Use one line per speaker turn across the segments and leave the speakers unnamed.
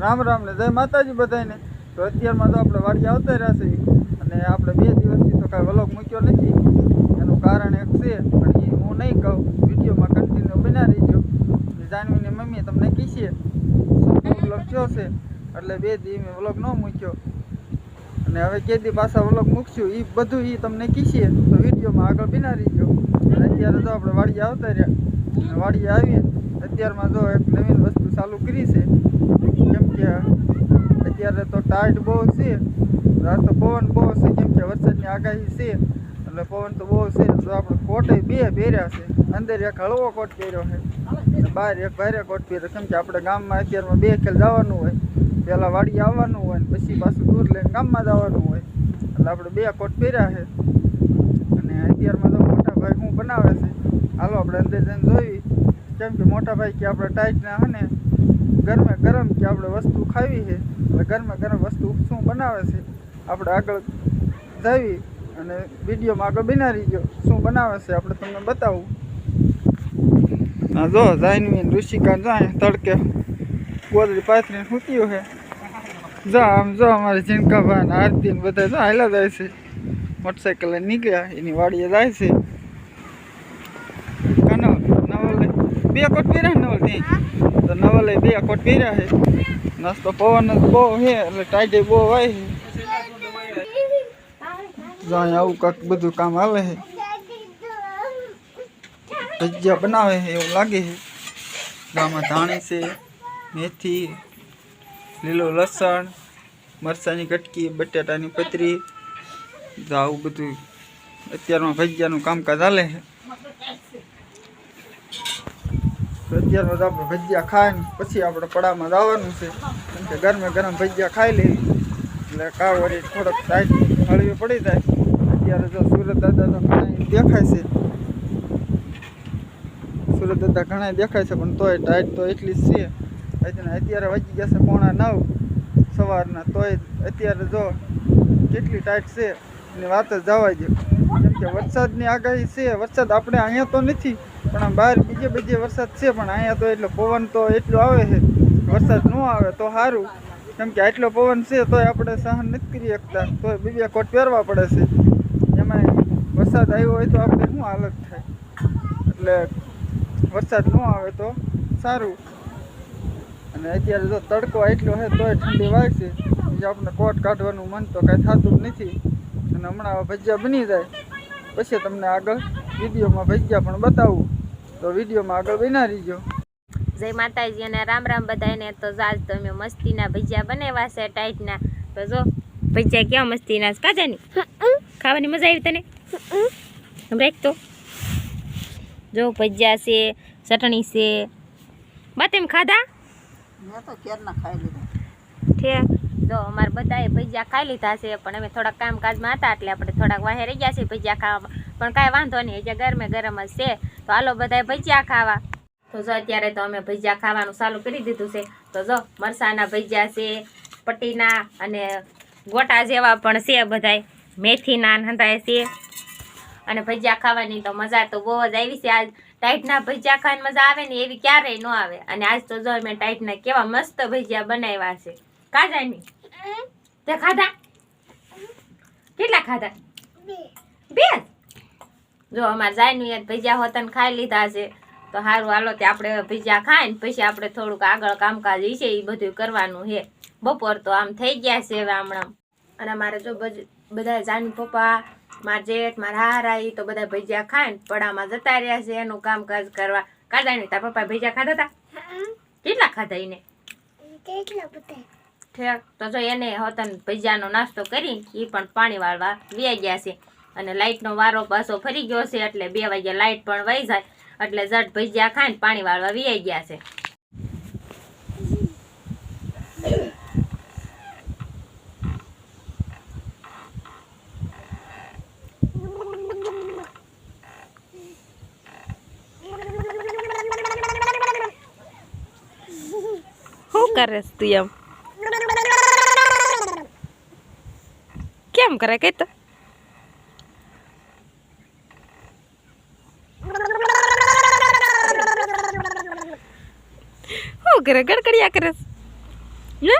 રામ રામ ને જય માતાજી બધાને તો અત્યારમાં તો આપણે વાડી આવતા રહ્યા છે અને આપણે બે દિવસથી તો કાંઈ વ્લોગ મૂક્યો નથી. એનું કારણ એક છે, પણ એ હું નહીં કહું. વિડીયોમાં કન્ટિન્યુ બના રહીજો. જાનવીની મમ્મી તમને કહીશે શું વ્લોગ થયો છે? એટલે બે દી મેં વ્લોગ ન મૂક્યો. અને હવે કેદી પાછા વ્લોગ મૂકશું એ બધું એ તમને કહીશે તો વિડીયોમાં આગળ બિના રહીજો. અત્યારે તો આપણે વાડી આવતા રહ્યા. વાડીએ આવીએ. અત્યારમાં જો એક નવીન વસ્તુ ચાલુ કરી છે. અત્યારે તો ટાઈટ બહુ છે. રાત તો પવન બહુ છે, કેમ કે વરસાદની આગાહી છે. એટલે પવન તો બહુ છે, તો આપણે કોટે બે પહેર્યા છે. અંદર એક હળવો કોટ પહેર્યો છે. બહાર એક ભારે કોટ પહેર્યો કેમ કે આપણે ગામમાં અત્યારમાં બે ખેલ જવાનું હોય. પહેલાં વાડી આવવાનું હોય ને પછી પાછું દૂર લઈને ગામમાં જવાનું હોય. એટલે આપણે બે કોટ પહેર્યા છે. અને અત્યારમાં તો મોટા ભાઈ શું બનાવે છે? હાલો આપણે અંદર જઈને જોઈ કેમ કે મોટા ભાઈ કે આપણે ટાઈટના હે ને ગરમે ગરમ કે આપણે વસ્તુ ખાવી છે એટલે ગરમે ગરમ વસ્તુ શું બનાવે છે, આપણે આગળ જાવી અને વિડીયોમાં આગળ બનાવી ગયો શું બનાવે છે આપણે તમને બતાવું. હા જો જાનવી ને ઋષિકા જાય તડકે ગોદડી પાથરીને સૂત્યું છે જો આમ જો અમારે જીનકાભાઈ ને આરતી ને બધા જો હાલ્યા જાય છે. મોટરસાઇકલ નીકળ્યા, એની વાડીએ જાય છે. બે કોટ પહેર્યા ને નવલ ત્યાં તો નવલે બે કોટ પહેર્યા છે. નાસ્તો પવન બહુ છે, એટલે ટાઈટે બહુ હોય છે. જાય આવું કાંક બધું કામ હાલે છે. ભજીયા બનાવે છે, એવું લાગે છે. ગામમાં ધાણી છે, મેથી, લીલું લસણ, મરચાંની કટકી, બટાટાની પતરી. આવું બધું અત્યારમાં ભજીયાનું કામકાજ હાલે છે. અત્યારમાં તો આપણે ભજીયા ખાઈને પછી આપણે પડામાં જવાનું છે. કેમ કે ગરમે ગરમ ભજીયા ખાઈ લેવી એટલે કાવ વળી થોડોક ટાઈટ હળવી પડી જાય. અત્યારે જો સુરત દાદા તો ઘણા દેખાય છે. સુરત દાદા ઘણા દેખાય છે, પણ તોય ટાઈટ તો એટલી જ છે. અત્યારે વાગી ગયા છે પોણા નવ. સવારના તોય અત્યારે જો કેટલી ટાઈટ છે, એની વાત જ જવા દે કેમ કે વરસાદની આગાહી છે, વરસાદ આપણે અહીંયા તો નથી. પણ બહાર બીજે બીજે વરસાદ છે, પણ અહીંયા તો એટલો પવન તો એટલો આવે છે. વરસાદ ન આવે તો સારું. કેમ કે આટલો પવન છે, તોય આપણે સહન નથી કરી શકતા. તોય બીજા કોટ પહેરવા પડે છે. એમાં વરસાદ આવ્યો હોય તો આપણે શું હાલત થાય? એટલે વરસાદ ન આવે તો સારું. અને અત્યારે જો તડકો એટલો છે, તોય ઠંડી વાગશે બીજું આપણે કોટ કાઢવાનું મન તો કાંઈ થતું જ નથી. અને હમણાં ભજીયા બની જાય. પછી તમને આગળ વિડીયોમાં ભજીયા પણ બતાવું. તો વિડીયોમાં આગળ બનાવી રહીજો.
જય માતાજી અને રામ રામ બધાને તો આજ તો અમે મસ્તીના ભજીયા બનાવ્યા છે ટાઈટના. તો જો ભજીયા કેવા મસ્તીના છે? કાજાની ખાવાની મજા આવી તને? આમ તો. જો ભજીયા છે ચટણી છે. બા તેમ ખાધા?
મેં તો ક્યારના ખાઈ લીધા?
ઠીક જો અમારે બધાએ ભજીયા ખાઈ લીધા છે પણ અમે થોડાક કામકાજમાં હતા એટલે આપણે થોડાક વાહે રહી ગયા છે ભજીયા ખાવામાં. પણ કાંઈ વાંધો નહીં જે ગરમે ગરમ જ છે. તો હાલો બધા ભજીયા ખાવા. તો જો અત્યારે તો અમે ભજીયા ખાવાનું ચાલુ કરી દીધું છે. તો જો મરસાના ભજીયા છે પટીના અને ગોટા જેવા પણ છે બધાય. મેથીના હંધાય છે. અને ભજીયા ખાવાની તો મજા તો બહુ જ આવી છે. આજ ટાઈટના ભજીયા ખાવાની મજા આવે ને એવી ક્યારેય ન આવે. અને આજ તો જો મેં ટાઈટના કેવા મસ્ત ભજીયા બનાવ્યા છે. કાજાની તે ખાધા? કેટલા ખાધા? બે. જ? અમારે જાયનું યાર ભજીયા હોતન ખાઈ લીધા છે. તો સારું હાલો તે આપણે ભજીયા ખાઈને પછી આપણે થોડુંક આગળ કામકાજ છે એ બધું કરવાનું છે. બપોર તો આમ થઈ ગયા છે હવે હમણાં. અને મારે જો બધા જાની પપ્પા મારા જેઠ મારા હારા તો બધા ભજીયા ખાઈને પડામાં જતા રહ્યા છે એનું કામકાજ કરવા. કાઢાની તાર પપ્પા ભજીયા ખાધા હતા કેટલા ખાધા એને ઠેક તો જો એને હોતન ભજીયાનો નાસ્તો કરી એ પણ પાણી વાળવા વ્યાઈ ગયા છે. અને લાઇટનો વારો પાછો ફરી ગયો છે એટલે બે વાગ્યા લાઇટ પણ વહી જાય. એટલે જટ ભજીયા ખાઈને પાણી વાળવા વીઆઈ ગયા છે. કરે તું એમ? કેમ કરે કઈ તો શું કરે, ગડગડિયા કરે. છે?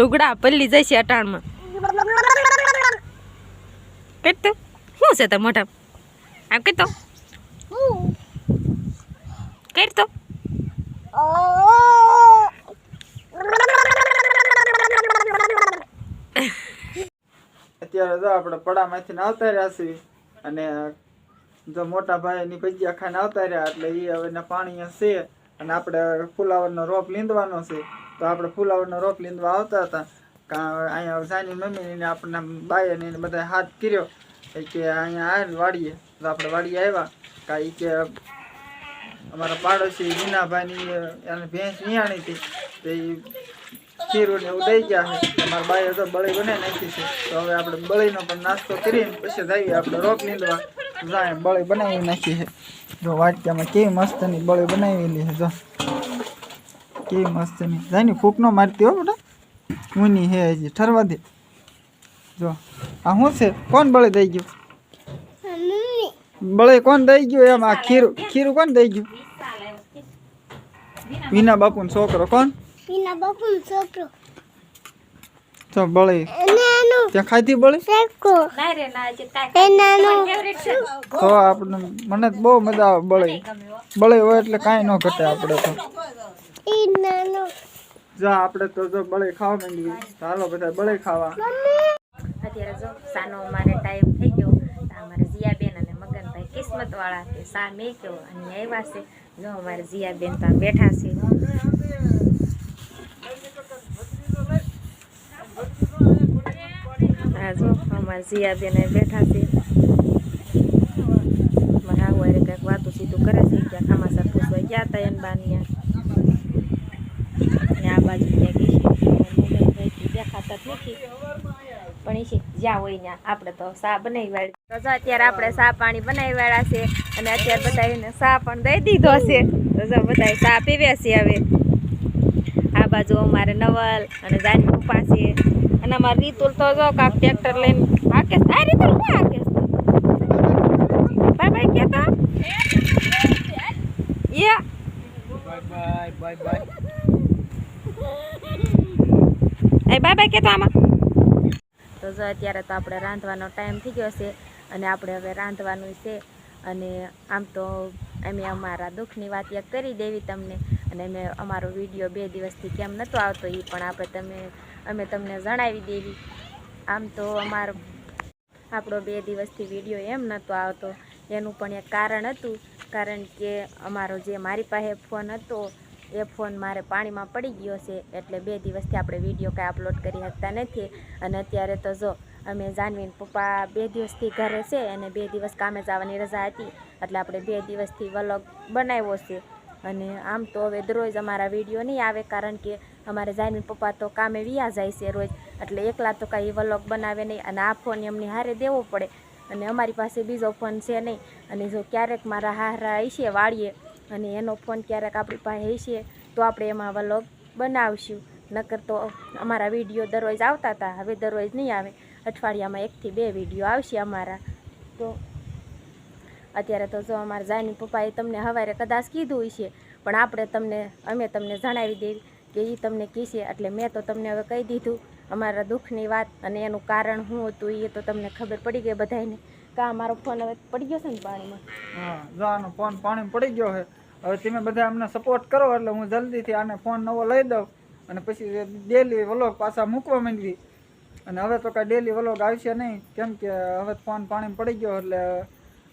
લુગડા પલ્લી જશે અટાણમાં. કહેતો શું છે તાર મોઢા? આમ કહેતો તો કઈ તો
અત્યારે જો આપણે પડામાંથી આવતા રહ્યા છીએ અને જો મોટા ભાઈની ભજીયા ખાઈને આવતા રહ્યા, એટલે એ હવે પાણી છે. અને આપણે ફુલાવરનો રોપ લીંદવાનો છે, તો આપણે ફુલાવરનો રોપ લીંદવા આવતા હતા. અહીંયા સાની મમ્મીને આપણને બાયને બધા હાથ કર્યો. કે અહીંયા આ વાડીએ. તો આપણે વાડીએ આવ્યા. કાંઈ કે અમારા પાડોશી વિનાભાઈની એને ભેંસ નિયાણી હતી. તો એ ખીરું ને દઈ ગયા છે. અમારા બાઈએ તો બળી બને નાખી છે. તો હવે આપણે બળીનો પણ નાસ્તો કરીને પછી જઈએ આપણે રોપ લીંદવા જાય બળી બનાવી નાખી છે. જો વાટકામાં કેવી મસ્તની બળી બનાવેલી છે જો. કેવી મસ્તની. જાય ને ફૂંક નો મારતી હો બેટા. ઊની હે હજી ઠરવા દે. જો આ શું છે? કોણ બળી દઈ ગયું? બળે કોણ દઈ ગયું? એમ આ ખીરું ખીરું કોણ દઈ ગયું? વિના બાપુનો છોકરો કોણ?
વિના બાપુનો છોકરો.
તો બળી.
નાનો
ત્યાં ખાધી બળી?
સરકો
ના રે ના જે
એ નાનો
તો આપણે મને તો બહુ મજા આવે બળી. બળી હોય એટલે કાંઈ ન ઘટે આપણે તો.
એ નાનો
જો આપણે તો જો બળી ખાવા માંડી ચાલો બધા બળી ખાવા.
અત્યારે જો સાનો અમારે ટાઈમ થઈ ગયો. તો અમારે જીયાબેન અને મગનભાઈ કિસ્મત વાળા તે સા મેક્યો અને આવ્યા છે. જો અમારે જીયાબેન બેન આમ બેઠા છે. હા જો અમારે જીયાબેન બેઠા છે. મારા આવું કંઈક વાતું સીધું કરે છે. ત્યાં ખામાસા પૂછવા ગયા હતા એમ બાનિયા. આ બાજુ ત્યાં છે. દેખાતા જ નથી. પણ એ છે, જ્યાં હોય ત્યાં. આપણે તો સા બનાવી તો અત્યારે આપણે સા પાણી બનાવી છે અને અત્યારે બધા એને સા પણ દઈ દીધો છે. તો જો સા પીવ્યા છે હવે. આ બાજુ અમારે નવલ અને જાની પપ્પા છે. અને અમારે રીતુલ તો જો કાંક ટ્રેક્ટર લઈને હાકે આ રીતુલ કોણ હાકે? બાય બાય કહેતા યા. બાય બાય આમાં? તો જો અત્યારે તો આપણે રાંધવાનો ટાઈમ થઈ ગયો છે અને આપણે હવે રાંધવાનું છે. અને આમ તો અમે અમારા દુઃખની વાત એક કરી દેવી તમને. અને મેં અમારો વીડિયો બે દિવસથી કેમ નહોતો આવતો એ પણ આપણે તમે, અમે તમને જણાવી દેવી. આમ તો અમારો, આપણો બે દિવસથી વીડિયો એમ નહોતો આવતો. એનું પણ એક કારણ હતું, કારણ કે અમારો જે મારી પાસે ફોન હતો, એ ફોન મારે પાણીમાં પડી ગયો છે, એટલે બે દિવસથી આપણે વીડિયો કાંઈ અપલોડ કરી શકતા નથી. અને અત્યારે તો જો, અમે જાનવીન પપ્પા બે દિવસથી ઘરે છે, અને બે દિવસ કામે જવાની રજા હતી. એટલે આપણે બે દિવસથી વલોગ બનાવ્યો છે. અને આમ તો હવે દરરોજ અમારા વીડિયો નહીં આવે કારણ કે અમારે જાનવીન પપ્પા તો કામે વ્યા જાય છે રોજ. એટલે એકલા તો કાંઈ વલોગ બનાવે નહીં અને આ ફોન એમની હારે દેવો પડે. અને અમારી પાસે બીજો ફોન છે નહીં. અને જો ક્યારેક મારા હારા હશે વાળીએ અને એનો ફોન ક્યારેક આપણી પાસે હશે તો આપણે એમાં વલોગ બનાવશું. નકર તો અમારા વીડિયો દરરોજ આવતા હતા. હવે દરરોજ નહીં આવે. અઠવાડિયામાં એકથી બે વીડિયો આવશે અમારા. તો અત્યારે તો જો અમારા જાની પપ્પાએ તમને હવારે કદાચ કીધું હશે પણ આપણે તમને, અમે તમને જણાવી દેવી કે એ તમને કીશે એટલે મેં તો તમને હવે કહી દીધું અમારા દુઃખની વાત અને એનું કારણ શું હતું એ તો તમને ખબર પડી ગઈ બધાને કા, મારો ફોન હવે પડી ગયો છે ને પાણીમાં?
હા, જો ફોન પાણીમાં પડી ગયો છે. હવે તમે બધા અમને સપોર્ટ કરો એટલે હું જલ્દીથી આને ફોન નવો લઈ દઉં અને પછી ડેલી વલોગ પાછા મૂકવા માંડવી. અને હવે તો કાંઈ ડેલી વલોગ આવશે નહીં. કેમ કે હવે ફોન પાણીમાં પડી ગયો એટલે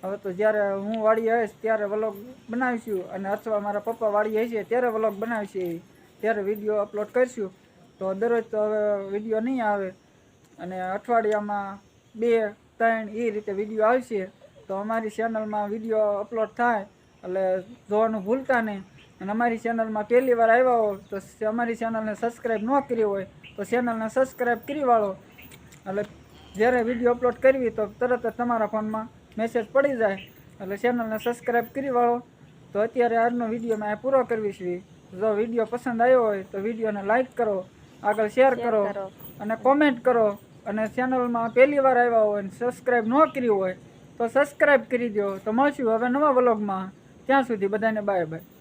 હવે તો જ્યારે હું વાળી આવીશ ત્યારે વ્લોગ બનાવીશું અને અથવા મારા પપ્પા વાળી હશે ત્યારે વ્લોગ બનાવીશું ત્યારે વીડિયો અપલોડ કરીશું. તો દરરોજ તો હવે વીડિયો નહીં આવે. અને અઠવાડિયામાં બે, ત્રણ એ રીતે વીડિયો આવશે. તો અમારી ચેનલમાં વીડિયો અપલોડ થાય. એટલે જોવાનું ભૂલતા નહીં. અને અમારી ચેનલમાં પહેલી વાર આવ્યા હો તો અમારી ચેનલને સબસ્ક્રાઈબ ન કરી હોય તો ચેનલને સબસ્ક્રાઈબ કરી વાળો. એટલે જ્યારે વીડિયો અપલોડ કરવી તો તરત જ તમારા ફોનમાં મેસેજ પડી જાય એટલે ચેનલને સબસ્ક્રાઈબ કરી વાળો. તો અત્યારે આજનો વીડિયો મેં પૂરો કરવી છે. જો વીડિયો પસંદ આવ્યો હોય તો વિડીયોને લાઇક કરો આગળ શેર કરો
કરો.
અને કોમેન્ટ કરો. અને ચેનલમાં પહેલી વાર આવ્યા હોય અને સબસ્ક્રાઈબ ન કર્યું હોય તો સબસ્ક્રાઈબ કરી દો તો મળશું હવે નવા વ્લોગમાં ત્યાં સુધી બધાને બાય બાય